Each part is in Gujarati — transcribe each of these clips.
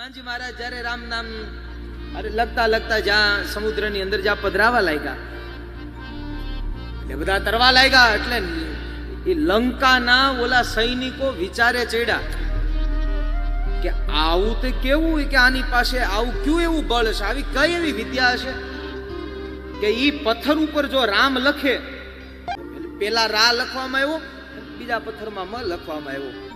હનુમાનજી મહારાજ જ્યારે રામ નામ અરે લગતા લગતા જ્યાં સમુદ્રની અંદર જ્યાં પધરાવા લાગ્યા. એટલે બધા તરવા લાગ્યા એટલે એ લંકાના ઓલા સૈનિકો વિચારે ચડ્યા કે આવું તે કેવું કે આની પાસે આવું કયું એવું બળ છે આવી કઈ એવી વિદ્યા હશે? કે ઈ પથ્થર ઉપર જો રામ લખે, પેલા રા લખવામાં આવ્યો, બીજા પથ્થરમાં મ લખવામાં આવ્યો.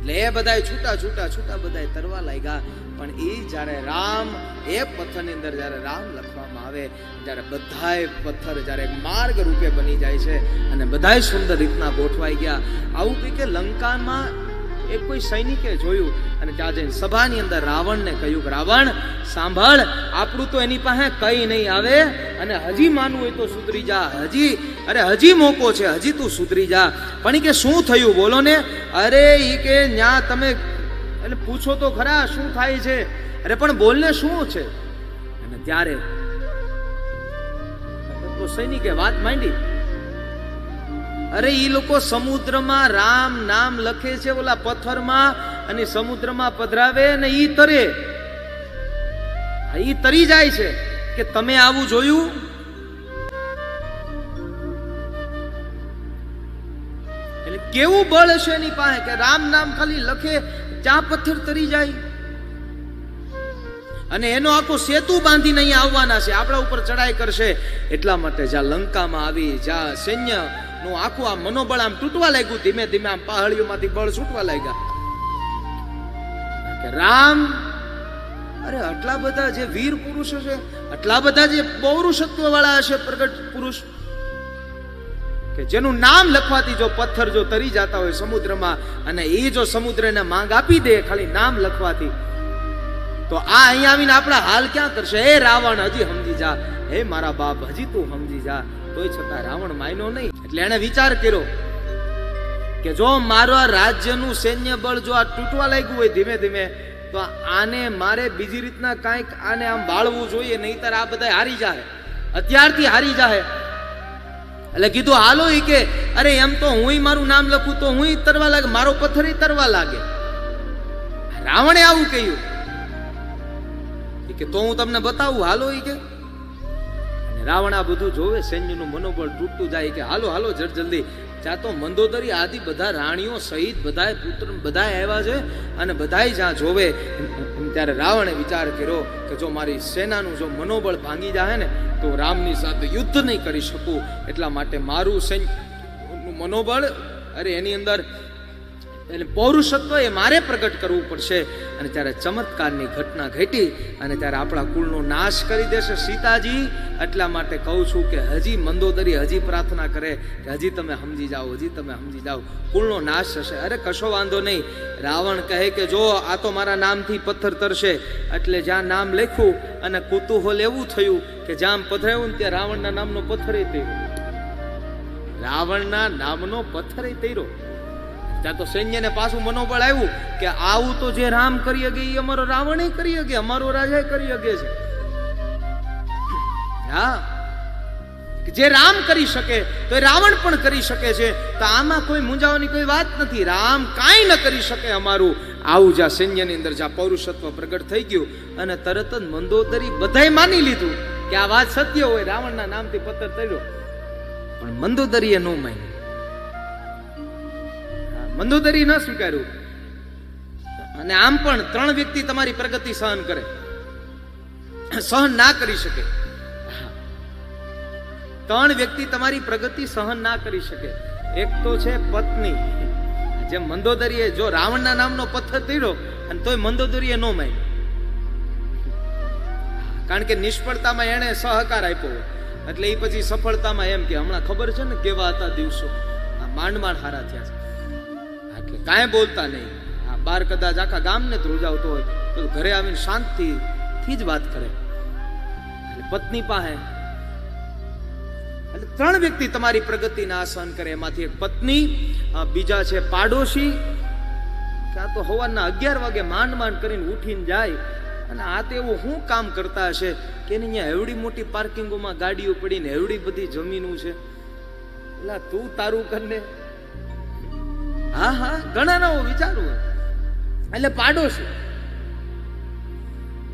એટલે એ બધાય છૂટા છૂટા છૂટા બધાય તરવા લાગ્યા. પણ એ જ્યારે રામ, એ પથ્થરની અંદર જ્યારે રામ લખવામાં આવે, ત્યારે બધાય પથ્થર જ્યારે માર્ગ રૂપે બની જાય છે અને બધાય સુંદર રીતના ગોઠવાઈ ગયા. આવું કંઈ કે લંકામાં એ કોઈ સૈનિકે જોયું અને ત્યાં જઈને સભાની અંદર રાવણને કહ્યું રાવણ, સાંભળ, આપણું તો એની પાસે કંઈ નહીં આવે. અને હજી માનવું હોય તો સુધરી જા. હજી, અરે હજી મોકો છે, હજી તું સુધરી જા. પણ કે શું થયું? બોલો ને. અરે ઈ કે ન્યા તમે, એટલે પૂછો તો ખરા શું થાય છે? અરે પણ બોલને શું છે? અને ત્યારે તો સૈનિકે વાત માંડી. અરે ઈ લોકો સમુદ્રમાં રામ નામ લખે છે ઓલા પથ્થરમાં અને સમુદ્રમાં પધરાવે ને ઈ તરે. એ તરી જાય છે. કે તમે આવું જોયું? એટલે કેવું બળ હશે એની પાસે કે રામ નામ ખાલી લખે, ચા પથ્થર તરી જાય? અને એનો આખો સેતુ બાંધીને અહીંયા આવવાના છે, આપણા ઉપર ચડાઈ કરશે. એટલા માટે જ્યાં લંકામાં આવી, જ્યાં સૈન્યનું આખું આ મનોબળ આમ તૂટવા લાગ્યું, ધીમે ધીમે આમ પહાડીઓમાંથી બળ છૂટવા લાગ્યા. રામ અરે, આટલા બધા જે વીર પુરુષ છે, આટલા બધા જે પૌરુષત્વ વાળા હશે, પ્રગટ પુરુષ, કે જેનું નામ લખવાથી જો પથ્થર જો તરી જતા હોય સમુદ્રમાં અને એ જો સમુદ્રને માંગ આપી દે, ખાલી નામ લખવાથી, તો આ અહીંયા આવીને આપણા હાલ ક્યાં કરશે? હે રાવણ, હજી સમજી જા. હે મારા બાપ, હજી તું સમજી જા. તોય છતાં રાવણ માયનો નહીં. એટલે એને વિચાર કર્યો કે જો મારા રાજ્યનું સૈન્ય બળ જો આ તૂટવા લાગ્યું હોય ધીમે ધીમે તો આને મારે બીજી રીતના કાંઈક આને આમ બાળવું જોઈએ, નહીતર આ બધા હારી જાય અત્યારથી હારી જાય એટલે કીધું, હાલો ઈ કે, અરે એમ તો હું મારું નામ લખું તો હું તરવા લાગે, મારો પથ્થર તરવા લાગે. રાવણે આવું કહ્યું. કે, તો હું તમને બતાવું, હાલો ઈ કે. રાવણ આ બધું જોવે, સૈન્યનું મનોબળ તૂટતું જાય કે હાલો હાલો, જડ જલ્દી. જ્યાં તો મંદોદરી આદિ બધા રાણીઓ સહિત બધાય પુત્ર, બધાય આવ્યા છે અને બધાય જ્યાં જોવે ત્યારે રાવણે વિચાર કર્યો કે જો મારી સેનાનું જો મનોબળ ભાંગી જાય ને, તો રામની સાથે યુદ્ધ નહીં કરી શકું. એટલા માટે મારું સૈન્ય મનોબળ, અરે એની અંદર એટલે પૌરુષત્વ એ મારે પ્રગટ કરવું પડશે. અને ત્યારે ચમત્કારની ઘટના ઘટી અને ત્યારે આપણા કુળનો નાશ કરી દેશે સીતાજી. એટલા માટે કહું છું કે હજી મંદોદરી હજી પ્રાર્થના કરે કે હજી તમે સમજી જાઓ, હજી તમે સમજી જાઓ. કુળનો નાશ થશે. અરે કશો વાંધો નહીં. રાવણ કહે કે જો, આ તો મારા નામથી પથ્થર તરશે. એટલે જ્યાં નામ લખ્યું અને કુતૂહલ એવું થયું કે જ્યાં પથરાયું ત્યાં રાવણના નામનો પથ્થર તર્યો. રાવણના નામનો પથ્થર તર્યો. ત્યાં તો સૈન્યને પાછું મનોબળ આવ્યું કે આવું તો જે રામ કરી શકે એ અમારો રાવણ કરી શકે, અમારો રાજા કરી શકે છે. હા. જે રામ કરી શકે, તો એ રાવણ પણ કરી શકે છે. તો આમાં કોઈ મૂંઝાવાની કોઈ વાત નથી. રામ કાંઈ ન કરી શકે અમારું. આવું જ્યાં સૈન્યની અંદર જ્યાં પૌરુષત્વ પ્રગટ થઈ ગયું અને તરત જ મંદોદરી બધાય માની લીધું કે આ વાત સત્ય હોય. રાવણના નામથી પત્ર તર્યો પણ મંદોદરીએ ન માન્યું. મંદોદરી ન સ્વીકાર્યું. અને આમ પણ ત્રણ વ્યક્તિ તમારી પ્રગતિ સહન કરે. સહન ના કરી શકે. ત્રણ વ્યક્તિ તમારી પ્રગતિ સહન ના કરી શકે. એક તો છે પત્ની. જે મંદોદરીએ જો રાવણના નામનો પથ્થર તીડ્યો અને તોય મંદોદરીએ નો માય કારણ કે નિષ્ફળતામાં એણે સહકાર આપ્યો. એટલે એ પછી સફળતામાં એમ કે, હમણાં ખબર છે ને કેવા હતા દિવસો? આ માંડ માંડ હારા થયા છે. કાંઈ બોલતા નહીં. આ બાર કદાચ આખા ગામને ધ્રુજાવતો હોય તો ઘરે આવીને શાંતિથી જ વાત કરે. એટલે પત્ની પાસે એટલે ત્રણ વ્યક્તિ તમારી પ્રગતિના આસન કરે. એમાંથી એક પત્ની બીજા છે પાડોશી ક્યાં તો સવારના અગિયાર વાગે માંડ માંડ કરીને ઉઠીને જાય. અને આ તો એવું શું કામ કરતા હશે કે એની અહીંયા એવડી મોટી પાર્કિંગોમાં ગાડીઓ પડીને એવડી બધી જમીનો છે. એટલે તું તારું કરને. હા હા ઘણા વિચારું એટલે પાડોશી.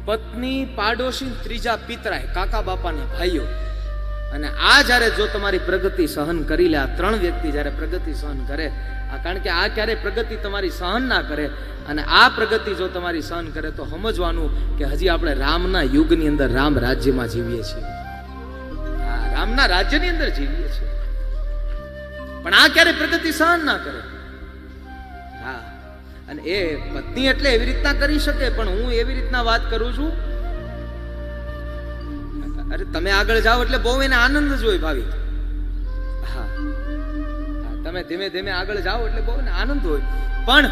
પત્ની, પાડોશી, ત્રીજા પિતરાય, કાકા બાપાને ભાઈઓ. અને આ જ્યારે જો તમારી પ્રગતિ સહન કરી લે, આ ત્રણ વ્યક્તિ જ્યારે પ્રગતિ સહન કરે, આ કારણ કે આ ક્યારે પ્રગતિ તમારી સહન ના કરે, અને આ પ્રગતિ જો તમારી સહન કરે, તો સમજવાનું કે હજી આપણે રામના યુગની અંદર રામ રાજ્યમાં જીવીએ છીએ. હા, રામના રાજ્યની અંદર જીવીએ છીએ. પણ આ ક્યારે પ્રગતિ સહન ના કરે. હા અને એ પત્ની એટલે એવી રીતના કરી શકે, પણ હું એવી રીતના વાત કરું છું. અરે, તમે આગળ જાઓ એટલે બહુ એને આનંદ જ હોય ભાવિક. હા. તમે ધીમે ધીમે આગળ જાઓ એટલે બહુ એને આનંદ હોય. પણ,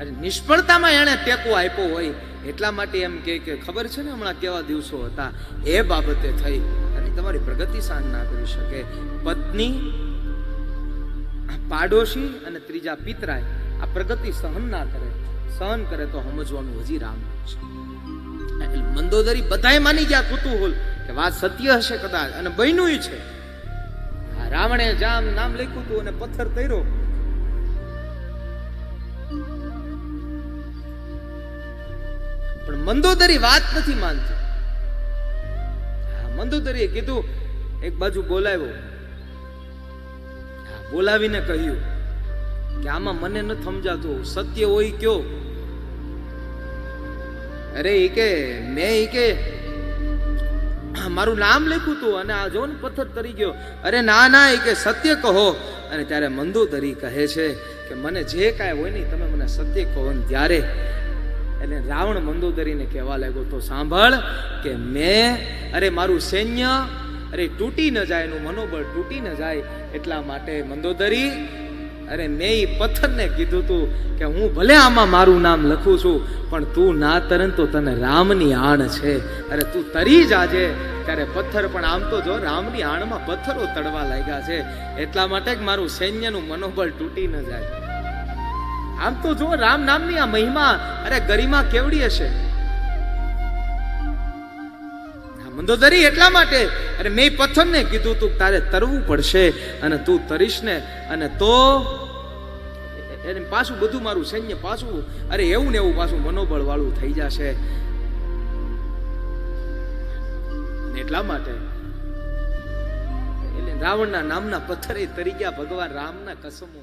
અરે, નિષ્ફળતામાં એણે ટેકો આપ્યો હોય, એટલા માટે એમ કે ખબર છે ને હમણાં કેવા દિવસો હતા? એ બાબતે થઈ. અને તમારી પ્રગતિ સાન ના કરી શકે. પત્ની પાડોશી અને ત્રીજા પિતરાય આ પ્રગતિ સહન ના કરે, સહન કરે તો સમજવાનું હજી રામ છે. મંદોદરી બધાય માની ગયા કુતૂહલ કે વાત સત્ય હશે કદાચ, અને બન્યું છે. રાવણે જામ નામ લખ્યું હતું અને પથ્થર તૈરો પણ મંદોદરી વાત નથી માનતી. મંદોદરીએ કીધું, એક બાજુ બોલાવ્યો. બોલાવીને કહ્યું. કે આમાં મને ન સમજાતું. સત્ય હોય કયો? અરે એ કે, મેં એ કે, મારું નામ લખ્યું તું અને આ જો ને પથ્થર તરી ગયો. અરે ના ના એ કે સત્ય કહો. અને ત્યારે મંદોદરી કહે છે કે મને જે કાંઈ હોય નહીં તમે મને સત્ય કહો ને ત્યારે. એટલે રાવણ મંદોદરીને કહેવા લાગ્યો, તો સાંભળ કે મેં, અરે મારું સૈન્ય, અરે તૂટી ન જાય એનું મનોબળ તૂટી ન જાય એટલા માટે મંદોદરી અરે મેં એ પથ્થરને કીધું તું કે હું ભલે આમાં મારું નામ લખું છું, પણ તું ના તરન તો તને રામની આણ છે. અરે તું તરી જાજે, ત્યારે પથ્થર પણ આમ તો જો રામની આણમાં પથ્થરો તડવા લાગ્યા છે, એટલા માટે જ મારું સૈન્યનું મનોબળ તૂટી ન જાય. આમ તો જો રામ નામની આ મહિમા, અરે ગરિમા કેવડી હશે? મંદોદરી એટલા માટે? અરે મેં પથ્થરને કીધું તું તારે તરવું પડશે અને તું તરીશ ને, અને તો એને પાછું બધું મારું સૈન્ય પાછું, અરે એવું ને એવું પાછું મનોબળ વાળું થઈ જશે. એટલા માટે એટલે રાવણના નામના પથ્થરે તરી ગયા ભગવાન રામના કસમો